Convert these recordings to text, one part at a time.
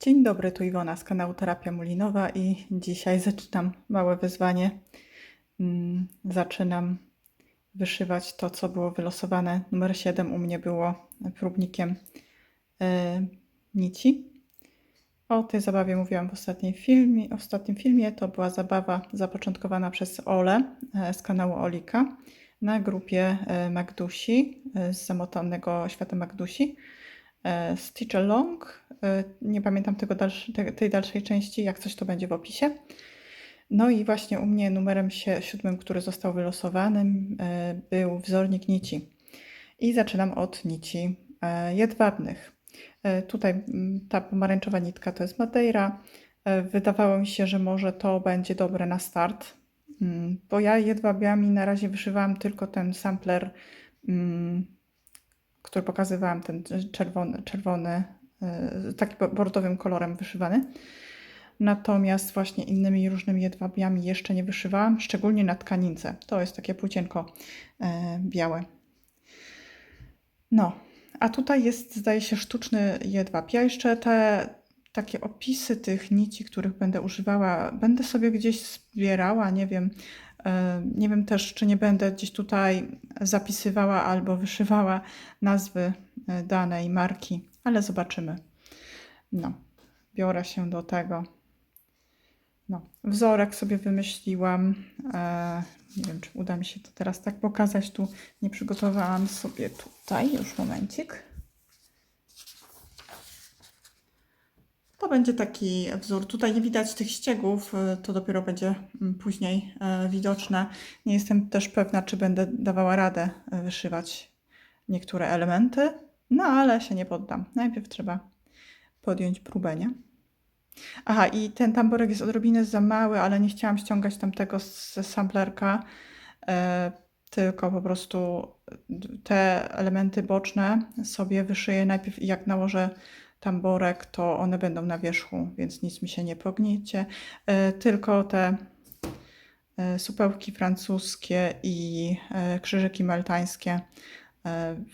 Dzień dobry, tu Iwona z kanału Terapia Mulinowa i dzisiaj zaczynam małe wyzwanie. Mm, Zaczynam wyszywać to, co było wylosowane. Numer 7 u mnie było próbnikiem e, nici. O tej zabawie mówiłam w ostatnim filmie. Ostatnim filmie to była zabawa zapoczątkowana przez Ole e, z kanału Olika na grupie e, Magdusi z zamotanego świata Magdusi. E, Stitch Along. e, Nie pamiętam tego dalszy, te, tej dalszej części, jak coś to będzie w opisie. No i właśnie u mnie numerem sie- siódmym, który został wylosowany, e, był wzornik nici. I zaczynam od nici jedwabnych. Tutaj ta pomarańczowa nitka to jest Madeira. Wydawało mi się, że może to będzie dobre na start, bo ja jedwabiami na razie wyszywałam tylko ten sampler, który pokazywałam, ten czerwony, czerwony e, taki bo- bordowym kolorem wyszywany. Natomiast właśnie innymi różnymi jedwabiami jeszcze nie wyszywałam, szczególnie na tkanince. To jest takie płócienko e, białe. No, a tutaj jest, zdaje się, sztuczny jedwab. Ja jeszcze te takie opisy tych nici, których będę używała, będę sobie gdzieś zbierała, nie wiem. Nie wiem też, czy nie będę gdzieś tutaj zapisywała albo wyszywała nazwy e, danej marki, ale zobaczymy. No, biorę się do tego. No, wzorek sobie wymyśliłam. E, nie wiem, czy uda mi się to teraz tak pokazać. Tu nie przygotowałam sobie tutaj. Już momencik. To będzie taki wzór. Tutaj nie widać tych ściegów, e, to dopiero będzie mm, później e, widoczne. Nie jestem też pewna, czy będę dawała radę e, wyszywać niektóre elementy, no ale się nie poddam. Najpierw trzeba podjąć próbę, nie? Aha, i ten tamborek jest odrobinę za mały, ale nie chciałam ściągać tamtego z- samplerka, tylko po prostu te elementy boczne sobie wyszyję najpierw i jak nałożę tamborek, to one będą na wierzchu, więc nic mi się nie pogniecie. E, tylko te e, supełki francuskie i e, krzyżyki maltańskie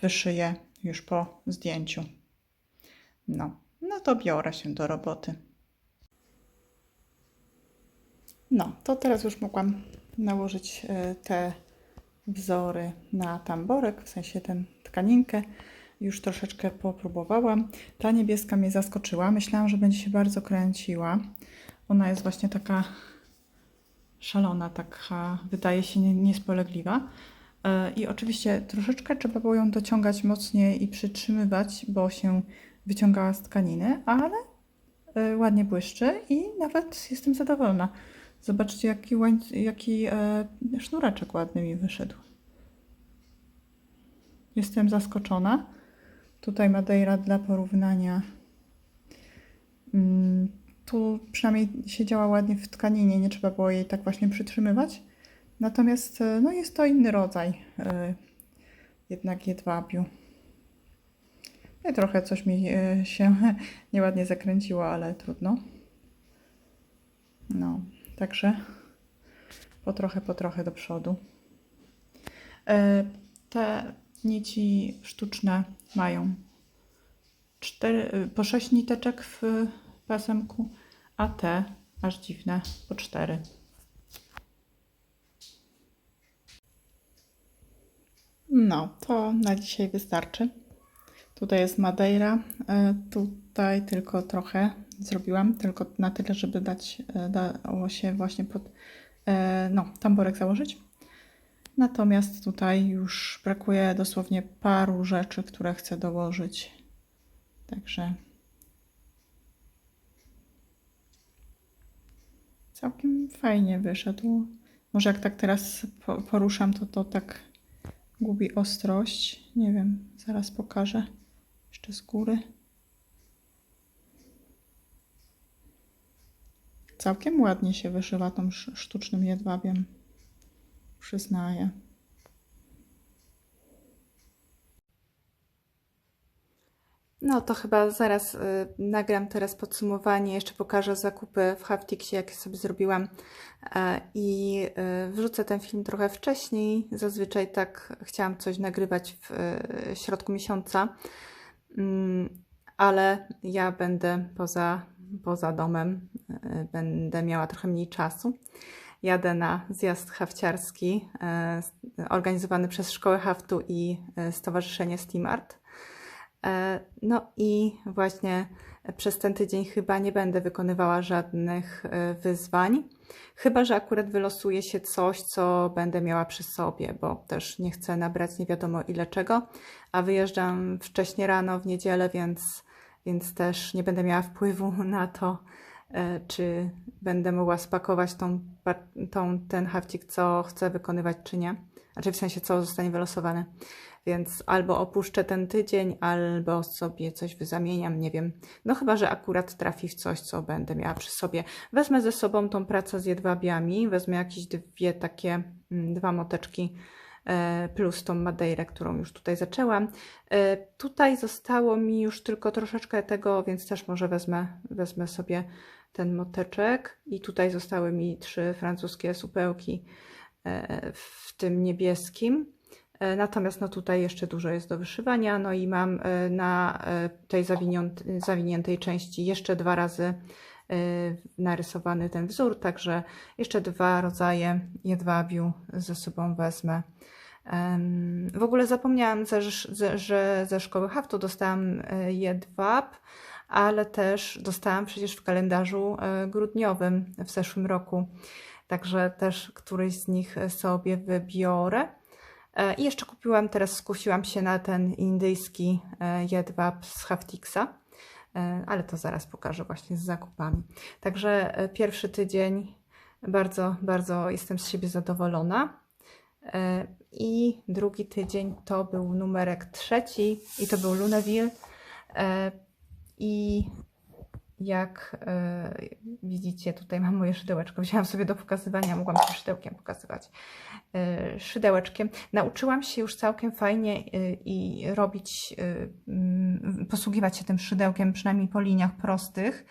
wyszyję już po zdjęciu. No, no to biorę się do roboty. No, to teraz już mogłam nałożyć te wzory na tamborek, w sensie tę tkaninkę. Już troszeczkę popróbowałam. Ta niebieska mnie zaskoczyła. Myślałam, że będzie się bardzo kręciła. Ona jest właśnie taka szalona, taka wydaje się nie- niespolegliwa. E, I oczywiście troszeczkę trzeba było ją dociągać mocniej i przytrzymywać, bo się wyciągała z tkaniny, ale e, ładnie błyszczy i nawet jestem zadowolona. Zobaczcie, jaki, jaki e, sznureczek ładny mi wyszedł. Jestem zaskoczona. Tutaj Madeira dla porównania. Mm, Tu przynajmniej siedziała ładnie w tkaninie, nie trzeba było jej tak właśnie przytrzymywać. Natomiast e, no jest to inny rodzaj e, jednak jedwabiu. No i trochę coś mi e, się nieładnie zakręciło, ale trudno. No, także po trochę, po trochę do przodu. Te nici sztuczne mają e, po sześć niteczek w pasemku, a te aż dziwne po cztery. No, to na dzisiaj wystarczy. Tutaj jest Madeira. E, Tutaj tylko trochę zrobiłam, tylko na tyle, żeby dać, e, dało się właśnie pod no, tamborek założyć. Natomiast tutaj już brakuje dosłownie paru rzeczy, które chcę dołożyć. Także całkiem fajnie wyszedł. Może jak tak teraz po- poruszam, to to tak gubi ostrość. Nie wiem, zaraz pokażę jeszcze z góry. Całkiem ładnie się wyszywa tą sz- sztucznym jedwabiem. Przyznaję. No to chyba zaraz y, nagram teraz podsumowanie, jeszcze pokażę zakupy w Haftixie, jakie sobie zrobiłam e, i y, wrzucę ten film trochę wcześniej. Zazwyczaj tak chciałam coś nagrywać w y, środku miesiąca, Mm, ale ja będę poza poza domem e, będę miała trochę mniej czasu. Jadę na zjazd hafciarski e, organizowany przez Szkołę Haftu i e, Stowarzyszenie Steamart. No i właśnie przez ten tydzień chyba nie będę wykonywała żadnych wyzwań, chyba że akurat wylosuje się coś, co będę miała przy sobie, bo też nie chcę nabrać nie wiadomo ile czego, a wyjeżdżam wcześnie rano w niedzielę, więc więc też nie będę miała wpływu na to, e, czy będę mogła spakować tą, tą, ten hafcik, co chcę wykonywać, czy nie. Znaczy w sensie, co zostanie wylosowane. Więc albo opuszczę ten tydzień, albo sobie coś wyzamieniam, nie wiem. No chyba, że akurat trafi w coś, co będę miała przy sobie. Wezmę ze sobą tą pracę z jedwabiami, wezmę jakieś dwie takie, mm, dwa moteczki E, plus tą Madeirę, którą już tutaj zaczęłam. E, tutaj zostało mi już tylko troszeczkę tego, więc też może wezmę, wezmę sobie ten moteczek i tutaj zostały mi trzy francuskie supełki e, w tym niebieskim. Natomiast no tutaj jeszcze dużo jest do wyszywania, no i mam na tej zawiniętej części jeszcze dwa razy narysowany ten wzór, także jeszcze dwa rodzaje jedwabiu ze sobą wezmę. W ogóle zapomniałam, że ze szkoły haftu dostałam e, jedwab, ale też dostałam przecież w kalendarzu e, grudniowym w zeszłym roku. Także też któryś z nich sobie wybiorę. E, I jeszcze kupiłam, teraz skusiłam się na ten indyjski jedwab z Haftixa, ale to zaraz pokażę właśnie z zakupami. Także pierwszy tydzień bardzo, bardzo jestem z siebie zadowolona. E, I drugi tydzień to był numerek trzeci i to był Luneville. E, I jak e, widzicie, tutaj mam moje szydełeczko. Wzięłam sobie do pokazywania, mogłam się szydełkiem pokazywać. Szydełeczkiem. Nauczyłam się już całkiem fajnie i robić, posługiwać się tym szydełkiem, przynajmniej po liniach prostych.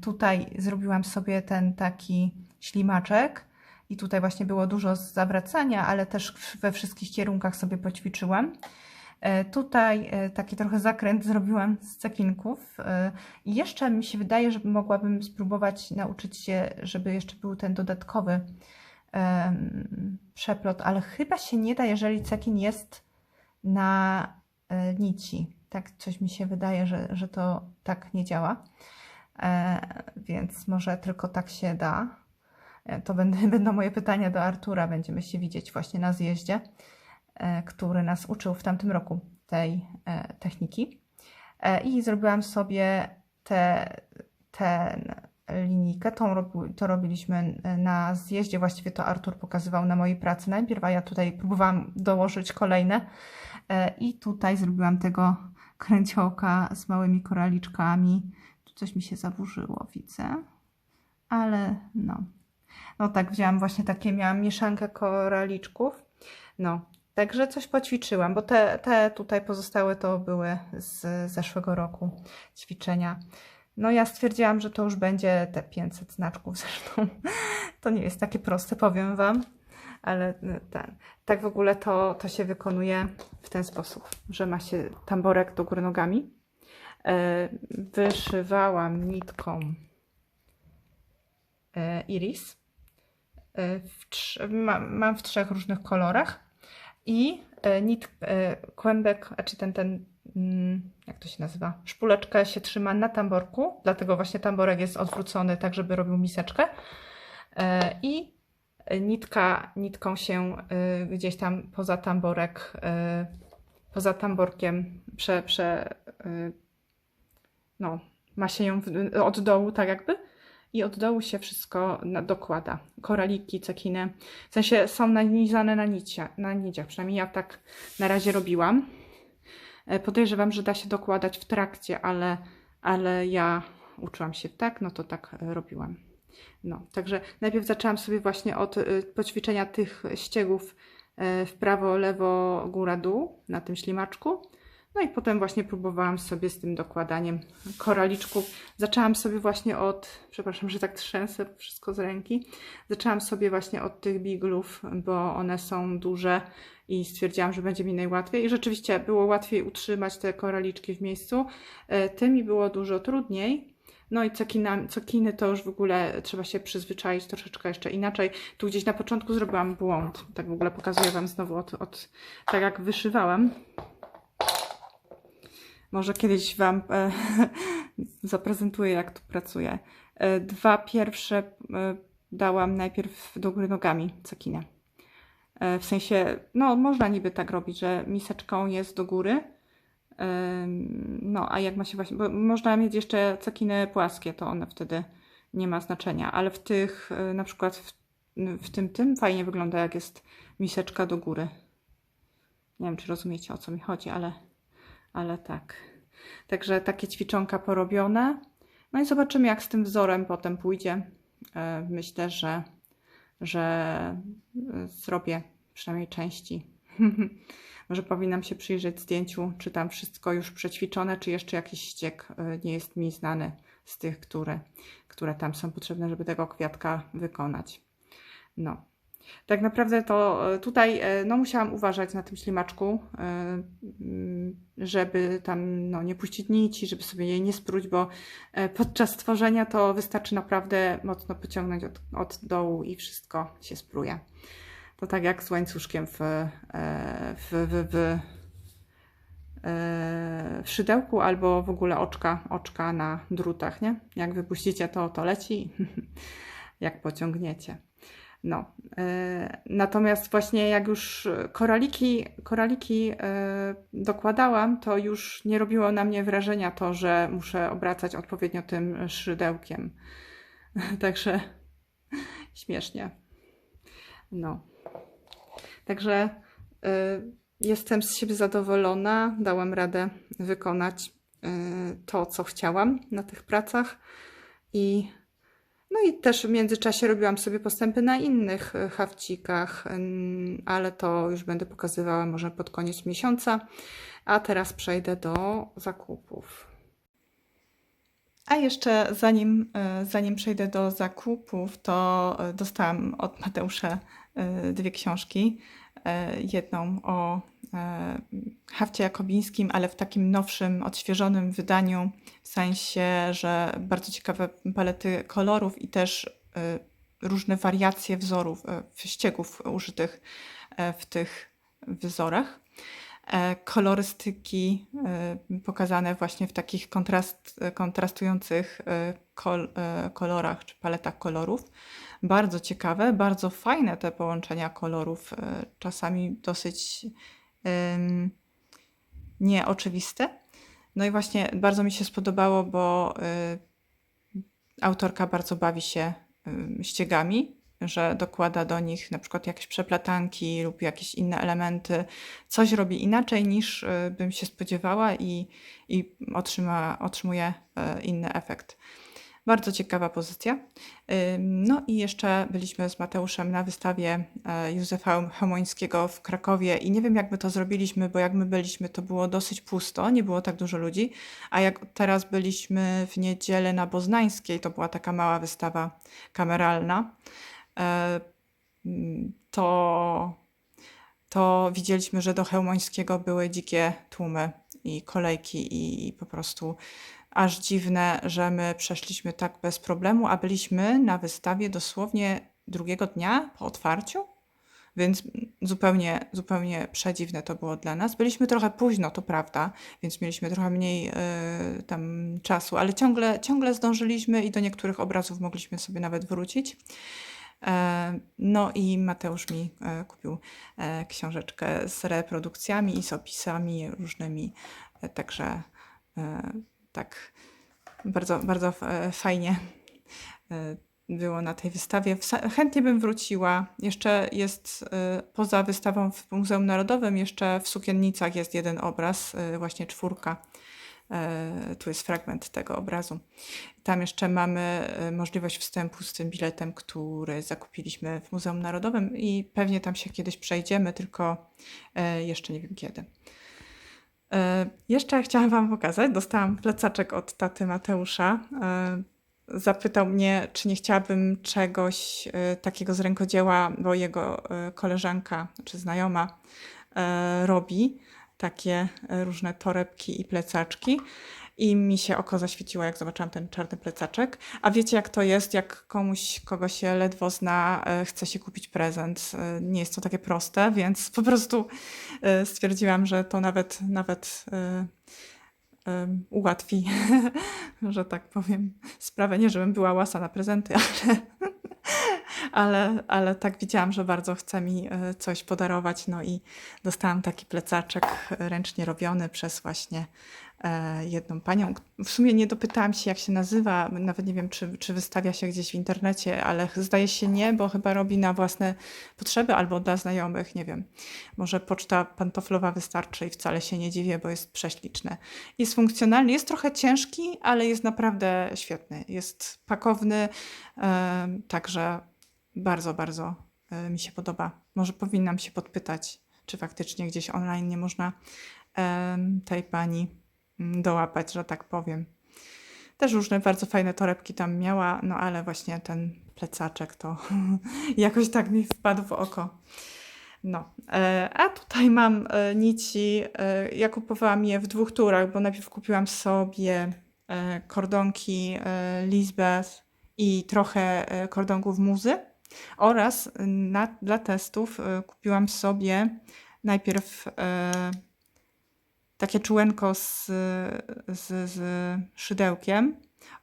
Tutaj zrobiłam sobie ten taki ślimaczek i tutaj właśnie było dużo zawracania, ale też we wszystkich kierunkach sobie poćwiczyłam. E, tutaj e, taki trochę zakręt zrobiłam z cekinków e, i jeszcze mi się wydaje, że mogłabym spróbować nauczyć się, żeby jeszcze był ten dodatkowy przeplot, ale chyba się nie da, jeżeli cekin jest na nici. Tak coś mi się wydaje, że, że to tak nie działa. Więc może tylko tak się da. To będą moje pytania do Artura. Będziemy się widzieć właśnie na zjeździe, który nas uczył w tamtym roku tej e, techniki. I zrobiłam sobie tę te, linijkę. To, to robiliśmy na zjeździe. Właściwie to Artur pokazywał na mojej pracy najpierw, a ja tutaj próbowałam dołożyć kolejne. I tutaj zrobiłam tego kręciołka z małymi koraliczkami. Tu coś mi się zaburzyło, widzę. Ale no, no tak, wzięłam właśnie takie, miałam mieszankę koraliczków. No, także coś poćwiczyłam, bo te, te tutaj pozostałe to były z zeszłego roku ćwiczenia. No ja stwierdziłam, że to już będzie te 500 znaczków zresztą. To nie jest takie proste, powiem Wam. Ale ten, tak w ogóle to, to się wykonuje w ten sposób, że ma się tamborek do góry nogami. E, wyszywałam nitką e, iris E, w mam w trzech różnych kolorach i e, nit, e, kłębek, czy ten, ten, mm, jak to się nazywa, szpuleczkę się trzyma na tamborku, dlatego właśnie tamborek jest odwrócony tak, żeby robił miseczkę. I nitka, nitką się gdzieś tam poza tamborek, poza tamborkiem prze, prze no, ma się ją od dołu tak jakby i od dołu się wszystko dokłada. Koraliki, cekiny, w sensie są nanizane na, nicia, na niciach, przynajmniej ja tak na razie robiłam. E, podejrzewam, że da się dokładać w trakcie, ale, ale ja uczyłam się tak, no to tak robiłam. No, także najpierw zaczęłam sobie właśnie od e, poćwiczenia tych ściegów e, w prawo, lewo, góra, dół na tym ślimaczku. No i potem właśnie próbowałam sobie z tym dokładaniem koraliczków. Zaczęłam sobie właśnie od, przepraszam, że tak trzęsę wszystko z ręki. Zaczęłam sobie właśnie od tych biglów, bo one są duże i stwierdziłam, że będzie mi najłatwiej. I rzeczywiście było łatwiej utrzymać te koraliczki w miejscu. E, tym mi było dużo trudniej, No i cekina, cekiny to już w ogóle trzeba się przyzwyczaić troszeczkę jeszcze inaczej. Tu gdzieś na początku zrobiłam błąd. Tak w ogóle pokazuję Wam znowu od, od tak jak wyszywałam. Może kiedyś Wam e, zaprezentuję, jak tu pracuję. E, dwa pierwsze e, dałam najpierw do góry nogami cekinę. E, w sensie, no można niby tak robić, że miseczką jest do góry. Ym, No, a jak ma się właśnie, bo można mieć jeszcze cekiny płaskie, to one wtedy nie ma znaczenia, ale w tych, y, na przykład w, w tym, tym fajnie wygląda, jak jest miseczka do góry. Nie wiem, czy rozumiecie, o co mi chodzi, ale, ale tak. Także takie ćwiczonka porobione. No i zobaczymy, jak z tym wzorem potem pójdzie. E, Myślę, że, że y, zrobię przynajmniej części. Może powinnam się przyjrzeć zdjęciu, czy tam wszystko już przećwiczone, czy jeszcze jakiś ściek y, nie jest mi znany z tych, które, które tam są potrzebne, żeby tego kwiatka wykonać. No. Tak naprawdę to y, tutaj y, no, musiałam uważać na tym ślimaczku, y, mm, żeby tam no, nie puścić nici, żeby sobie jej nie spróć, bo e, podczas tworzenia to wystarczy naprawdę mocno pociągnąć od, od dołu i wszystko się spruje. To tak jak z łańcuszkiem w, e, w, w, w, e, w szydełku albo w ogóle oczka, oczka na drutach, nie? Jak wypuścicie to, to leci, jak pociągniecie. No. e, Natomiast właśnie jak już koraliki, koraliki e, dokładałam, to już nie robiło na mnie wrażenia to, że muszę obracać odpowiednio tym szydełkiem. Także śmiesznie. No. Także y, jestem z siebie zadowolona. Dałam radę wykonać to, co chciałam na tych pracach. I, no i też w międzyczasie robiłam sobie postępy na innych y, hawcikach, ale to już będę pokazywała może pod koniec miesiąca. A teraz przejdę do zakupów. A jeszcze zanim, e, zanim przejdę do zakupów, to e, dostałam od Mateusza e, dwie książki. E, Jedną o e, hafcie jakobińskim, ale w takim nowszym, odświeżonym wydaniu, w sensie, że bardzo ciekawe palety kolorów i też e, różne wariacje wzorów, e, ściegów użytych e, w tych wzorach e, kolorystyki e, pokazane właśnie w takich kontrast, kontrastujących e, kol, e, kolorach czy paletach kolorów. Bardzo ciekawe, bardzo fajne te połączenia kolorów, e, czasami dosyć nieoczywiste. No i właśnie bardzo mi się spodobało, bo e, autorka bardzo bawi się em, ściegami, że dokłada do nich na przykład jakieś przeplatanki lub jakieś inne elementy. Coś robi inaczej niż y, bym się spodziewała i, i otrzyma, otrzymuje e, inny efekt. Bardzo ciekawa pozycja. No i jeszcze byliśmy z Mateuszem na wystawie e, Józefa Chemońskiego w Krakowie i nie wiem jak my to zrobiliśmy, bo jak my byliśmy to było dosyć pusto, nie było tak dużo ludzi, a jak teraz byliśmy w niedzielę na Boznańskiej, to była taka mała wystawa kameralna, e, mm, to, to widzieliśmy, że do Chełmońskiego były dzikie tłumy i kolejki i po prostu aż dziwne, że my przeszliśmy tak bez problemu, a byliśmy na wystawie dosłownie drugiego dnia po otwarciu, więc zupełnie, zupełnie przedziwne to było dla nas. Byliśmy trochę późno, to prawda, więc mieliśmy trochę mniej y, tam czasu, ale ciągle, ciągle zdążyliśmy i do niektórych obrazów mogliśmy sobie nawet wrócić. E, No i Mateusz mi e, kupił książeczkę z reprodukcjami i z opisami różnymi, także tak bardzo, bardzo e, fajnie e, było na tej wystawie. Chętnie bym wróciła. Jeszcze jest e, poza wystawą w Muzeum Narodowym, jeszcze w Sukiennicach jest jeden obraz, właśnie czwórka. Tu jest fragment tego obrazu. Tam jeszcze mamy możliwość wstępu z tym biletem, który zakupiliśmy w Muzeum Narodowym i pewnie tam się kiedyś przejdziemy, tylko jeszcze nie wiem kiedy. E, Jeszcze chciałam Wam pokazać, dostałam plecaczek od taty Mateusza. E, Zapytał mnie, czy nie chciałabym czegoś e, takiego z rękodzieła, bo jego koleżanka czy znajoma robi takie różne torebki i plecaczki. I mi się oko zaświeciło, jak zobaczyłam ten czarny plecaczek. A wiecie, jak to jest, jak komuś, kogo się ledwo zna, e, chce się kupić prezent. E, Nie jest to takie proste, więc po prostu e, stwierdziłam, że to nawet, nawet ułatwi, że tak powiem, sprawę. Nie, żebym była łasa na prezenty, ale, ale, ale tak widziałam, że bardzo chce mi coś podarować. No i dostałam taki plecaczek ręcznie robiony przez właśnie jedną panią. W sumie nie dopytałam się, jak się nazywa, nawet nie wiem, czy, czy wystawia się gdzieś w internecie, ale zdaje się nie, bo chyba robi na własne potrzeby albo dla znajomych, nie wiem. Może poczta pantoflowa wystarczy i wcale się nie dziwię, bo jest prześliczny. Jest funkcjonalny, jest trochę ciężki, ale jest naprawdę świetny. Jest pakowny, em, także bardzo, bardzo e, mi się podoba. Może powinnam się podpytać, czy faktycznie gdzieś online nie można tej pani dołapać, że tak powiem. Też różne bardzo fajne torebki tam miała, no ale właśnie ten plecaczek to jakoś tak mi wpadł w oko. No, e, a tutaj mam e, nici. e, Ja kupowałam je w dwóch turach, bo najpierw kupiłam sobie kordonki Lisbeth i trochę kordonków muzy oraz na, dla testów kupiłam sobie najpierw takie czułenko z, z, z szydełkiem.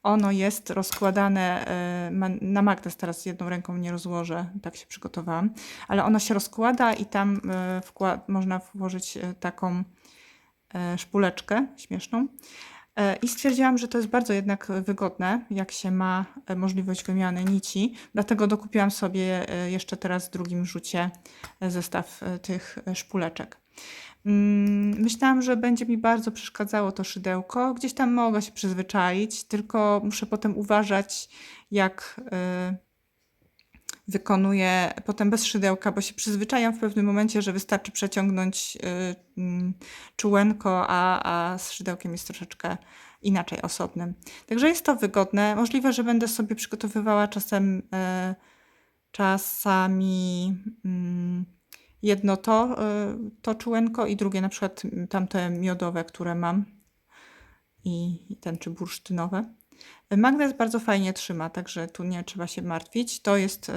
Ono jest rozkładane e, na magnes, teraz jedną ręką nie rozłożę, tak się przygotowałam, ale ono się rozkłada i tam e, wkła- można włożyć e, taką szpuleczkę śmieszną. I stwierdziłam, że to jest bardzo jednak wygodne, jak się ma możliwość wymiany nici. Dlatego dokupiłam sobie jeszcze teraz w drugim rzucie zestaw tych szpuleczek. Mm, Myślałam, że będzie mi bardzo przeszkadzało to szydełko. Gdzieś tam mogę się przyzwyczaić, tylko muszę potem uważać, jak y, wykonuję potem bez szydełka, bo się przyzwyczajam w pewnym momencie, że wystarczy przeciągnąć y, mm, czułenko, a, a z szydełkiem jest troszeczkę inaczej osobnym. Także jest to wygodne. Możliwe, że będę sobie przygotowywała czasem y, czasami mm, jedno to, y, to czułenko i drugie na przykład tamte miodowe, które mam i ten czy bursztynowe. Magnes bardzo fajnie trzyma, także tu nie trzeba się martwić. To jest y,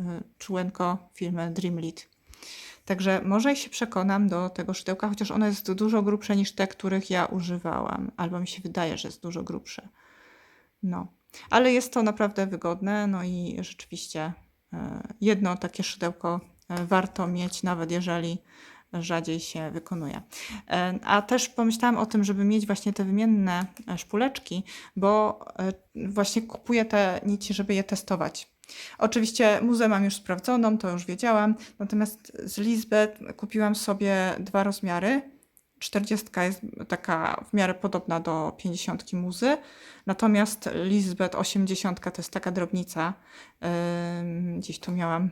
y, czułenko firmy Dreamlit. Także może się przekonam do tego szydełka, chociaż ono jest dużo grubsze niż te, których ja używałam, albo mi się wydaje, że jest dużo grubsze. No, ale jest to naprawdę wygodne, no i rzeczywiście jedno takie szydełko warto mieć, nawet jeżeli rzadziej się wykonuje. E, A też pomyślałam o tym, żeby mieć właśnie te wymienne e, szpuleczki, bo e, właśnie kupuję te nici, żeby je testować. Oczywiście muzę mam już sprawdzoną, to już wiedziałam, natomiast z Lisbeth kupiłam sobie dwa rozmiary. 40 jest taka w miarę podobna do 50 muzy, natomiast Lisbeth 80 to jest taka drobnica. Gdzieś tu miałam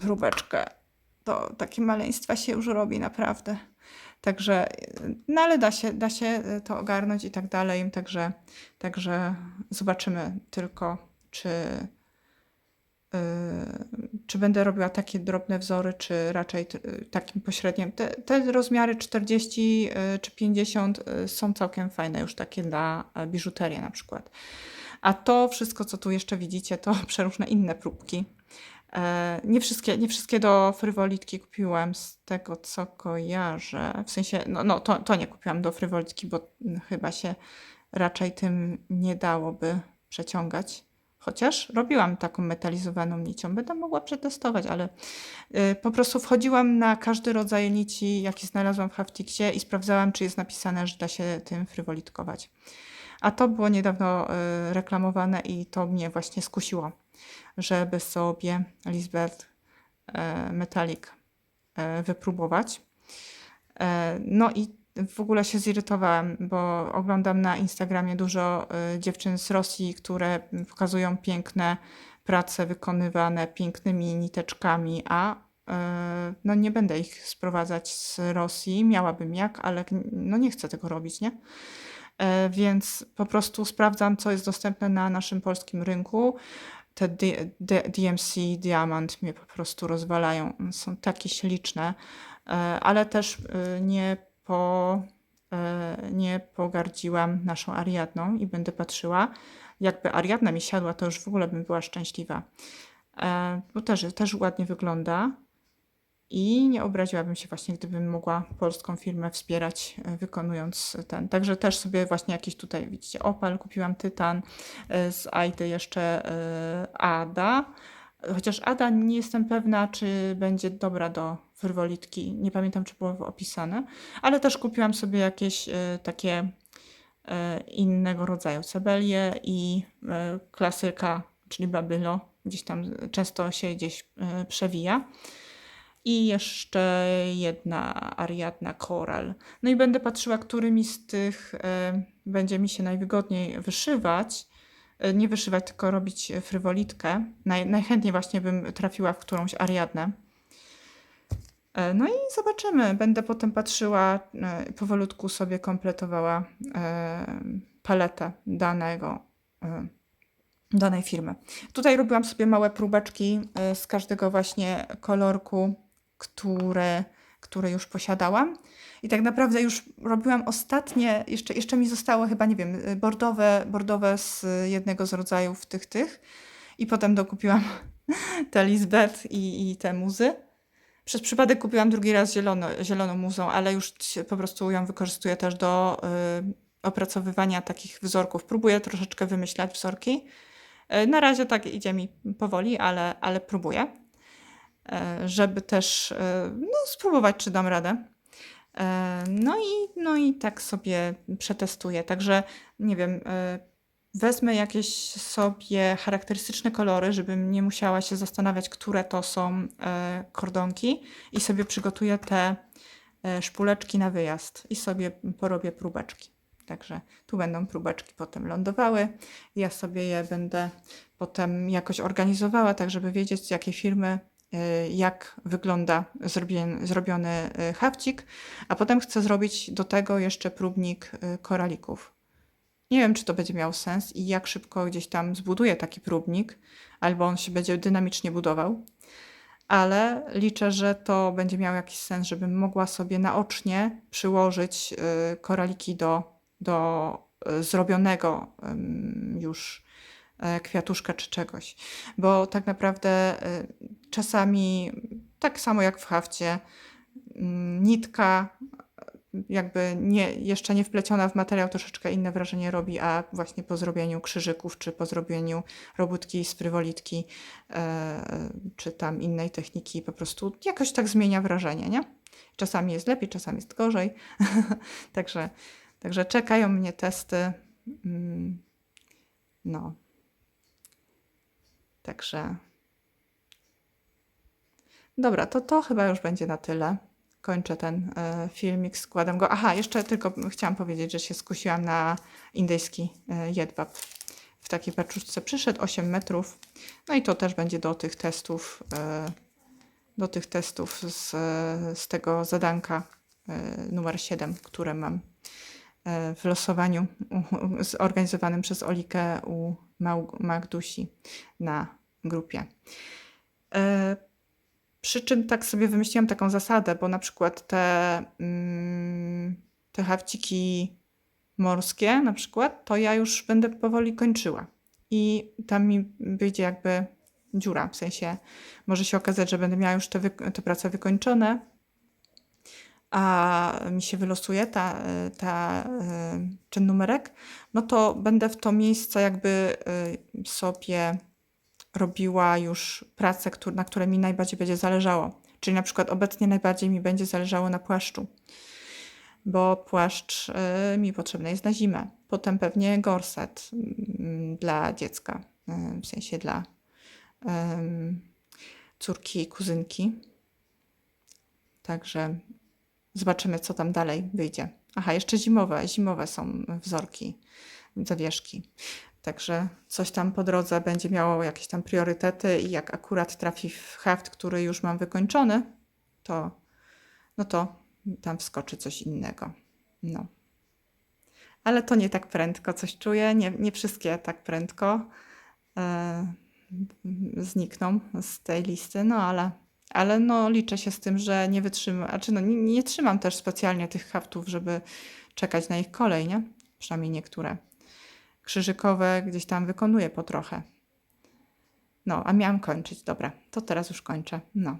próbeczkę. To takie maleństwa się już robi naprawdę. Także, no ale da się, da się y, to ogarnąć i tak dalej. Także, także zobaczymy tylko, czy, y, czy będę robiła takie drobne wzory, czy raczej y, takim pośrednim. Te, te rozmiary 40 y, czy 50 y, są całkiem fajne, już takie dla e, biżuterii na przykład. A to wszystko, co tu jeszcze widzicie, to przeróżne inne próbki. E, Nie wszystkie, nie wszystkie do frywolitki kupiłam z tego, co kojarzę. W sensie, no, no to, to nie kupiłam do frywolitki, bo mm, chyba się raczej tym nie dałoby przeciągać. Chociaż robiłam taką metalizowaną nicią, będę mogła przetestować, ale y, po prostu wchodziłam na każdy rodzaj nici, jaki znalazłam w Haftiksie i sprawdzałam, czy jest napisane, że da się tym frywolitkować. A to było niedawno y, reklamowane i to mnie właśnie skusiło, żeby sobie Lisbeth e, Metallic e, wypróbować. E, No i w ogóle się zirytowałam, bo oglądam na Instagramie dużo dziewczyn z Rosji, które pokazują piękne prace wykonywane pięknymi niteczkami, a no nie będę ich sprowadzać z Rosji. Miałabym jak, ale no nie chcę tego robić, nie? Więc po prostu sprawdzam, co jest dostępne na naszym polskim rynku. Te D- D- DMC Diamant mnie po prostu rozwalają. Są takie śliczne, e, ale też e, nie po e, nie pogardziłam naszą Ariadną i będę patrzyła. Jakby Ariadna mi siadła, to już w ogóle bym była szczęśliwa. Bo też, też ładnie wygląda. I nie obraziłabym się właśnie, gdybym mogła polską firmę wspierać, e, wykonując ten. Także też sobie właśnie jakiś tutaj, widzicie, Opal, kupiłam Tytan, e, z Aidy jeszcze e, Ada. Chociaż Ada nie jestem pewna, czy będzie dobra do frywolitki. Nie pamiętam, czy było opisane. Ale też kupiłam sobie jakieś takie innego rodzaju cebelie i klasyka, czyli Babylo. Gdzieś tam często się gdzieś przewija. I jeszcze jedna Ariadna Coral. No i będę patrzyła, którymi z tych e, będzie mi się najwygodniej wyszywać. E, Nie wyszywać, tylko robić frywolitkę. Naj, najchętniej właśnie bym trafiła w którąś Ariadnę. E, No i zobaczymy. Będę potem patrzyła, powolutku sobie kompletowała paletę danego, danej firmy. Tutaj robiłam sobie małe próbeczki z każdego właśnie kolorku, który, który już posiadałam. I tak naprawdę już robiłam ostatnie, jeszcze, jeszcze mi zostało chyba, nie wiem, bordowe, bordowe z jednego z rodzajów tych, tych. I potem dokupiłam te Lisbeth i, i te muzy. Przez przypadek kupiłam drugi raz zielono, zieloną muzą, ale już po prostu ją wykorzystuję też do y, opracowywania takich wzorków. Próbuję troszeczkę wymyślać wzorki. Y, na razie tak idzie mi powoli, ale, ale próbuję, żeby też y, no, spróbować, czy dam radę. E, No i, no i tak sobie przetestuję. Także nie wiem, e, wezmę jakieś sobie charakterystyczne kolory, żebym nie musiała się zastanawiać, które to są e, kordonki i sobie przygotuję te e, szpuleczki na wyjazd i sobie porobię próbeczki. Także tu będą próbeczki potem lądowały. Ja sobie je będę potem jakoś organizowała, tak żeby wiedzieć z jakiej firmy, e, jak wygląda zrobiony, e, hawcik, a potem chcę zrobić do tego jeszcze próbnik e, koralików. Nie wiem, czy to będzie miało sens i jak szybko gdzieś tam zbuduję taki próbnik, albo on się będzie dynamicznie budował, ale liczę, że to będzie miało jakiś sens, żebym mogła sobie naocznie przyłożyć y, koraliki do, do y, zrobionego już kwiatuszka czy czegoś. Bo tak naprawdę y, czasami, tak samo jak w hafcie, mm, nitka jakby nie, jeszcze nie wpleciona w materiał troszeczkę inne wrażenie robi, a właśnie po zrobieniu krzyżyków, czy po zrobieniu robótki z frywolitki, e, czy tam innej techniki, po prostu jakoś tak zmienia wrażenie, nie? Czasami jest lepiej, czasami jest gorzej. także, także czekają mnie testy. Mm, No. Także. Dobra, to to chyba już będzie na tyle kończę ten e, filmik, składam go. Aha, jeszcze tylko chciałam powiedzieć, że się skusiłam na indyjski e, jedwab. W takiej paczuszce przyszedł 8 metrów. No i to też będzie do tych testów, e, do tych testów z, z tego zadanka e, numer 7, które mam w losowaniu zorganizowanym przez Olikę u Magdusi na grupie. E, przy czym tak sobie wymyśliłam taką zasadę, bo na przykład te, mm, te hawciki morskie, na przykład, to ja już będę powoli kończyła. I tam mi wyjdzie jakby dziura, w sensie może się okazać, że będę miała już te, te prace wykończone, a mi się wylosuje ta, ta, y, ten numerek, no to będę w to miejsce jakby y, sobie robiła już pracę, na które mi najbardziej będzie zależało. Czyli na przykład obecnie najbardziej mi będzie zależało na płaszczu, bo płaszcz y, mi potrzebny jest na zimę. Potem pewnie gorset mm, dla dziecka, w sensie dla córki i kuzynki. Także zobaczymy, co tam dalej wyjdzie. Aha, jeszcze zimowe, zimowe są wzorki, zawieszki. Także coś tam po drodze będzie miało jakieś tam priorytety i jak akurat trafi w haft, który już mam wykończony, to no to tam wskoczy coś innego. No. Ale to nie tak prędko, coś czuję. Nie, nie wszystkie tak prędko e, znikną z tej listy, no ale, Ale no, liczę się z tym, że nie wytrzymam, znaczy no, nie, nie trzymam też specjalnie tych haftów, żeby czekać na ich kolej, nie? Przynajmniej niektóre. Krzyżykowe gdzieś tam wykonuję po trochę. No, a miałam kończyć. Dobra, to teraz już kończę. No.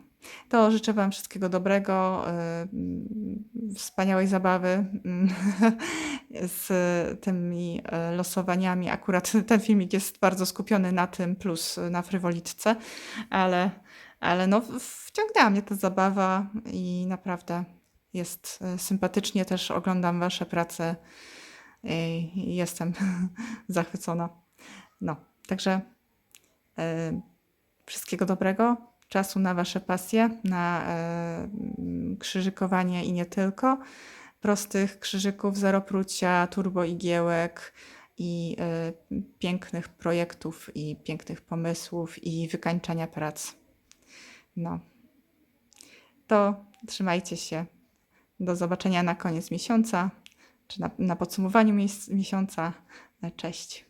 To życzę Wam wszystkiego dobrego, yy, wspaniałej zabawy mm, z tymi y, losowaniami. Akurat ten filmik jest bardzo skupiony na tym, plus na frywolitce, ale, ale no, wciągnęła mnie ta zabawa i naprawdę jest y, sympatycznie. Też oglądam Wasze prace i jestem zachwycona. No, także y, wszystkiego dobrego, czasu na Wasze pasje, na e, mm, krzyżykowanie i nie tylko. Prostych krzyżyków, zero prucia, turbo igiełek i e, pięknych projektów i pięknych pomysłów i wykańczania prac. No. To trzymajcie się. Do zobaczenia na koniec miesiąca, czy na, na podsumowaniu mies- miesiąca. Cześć.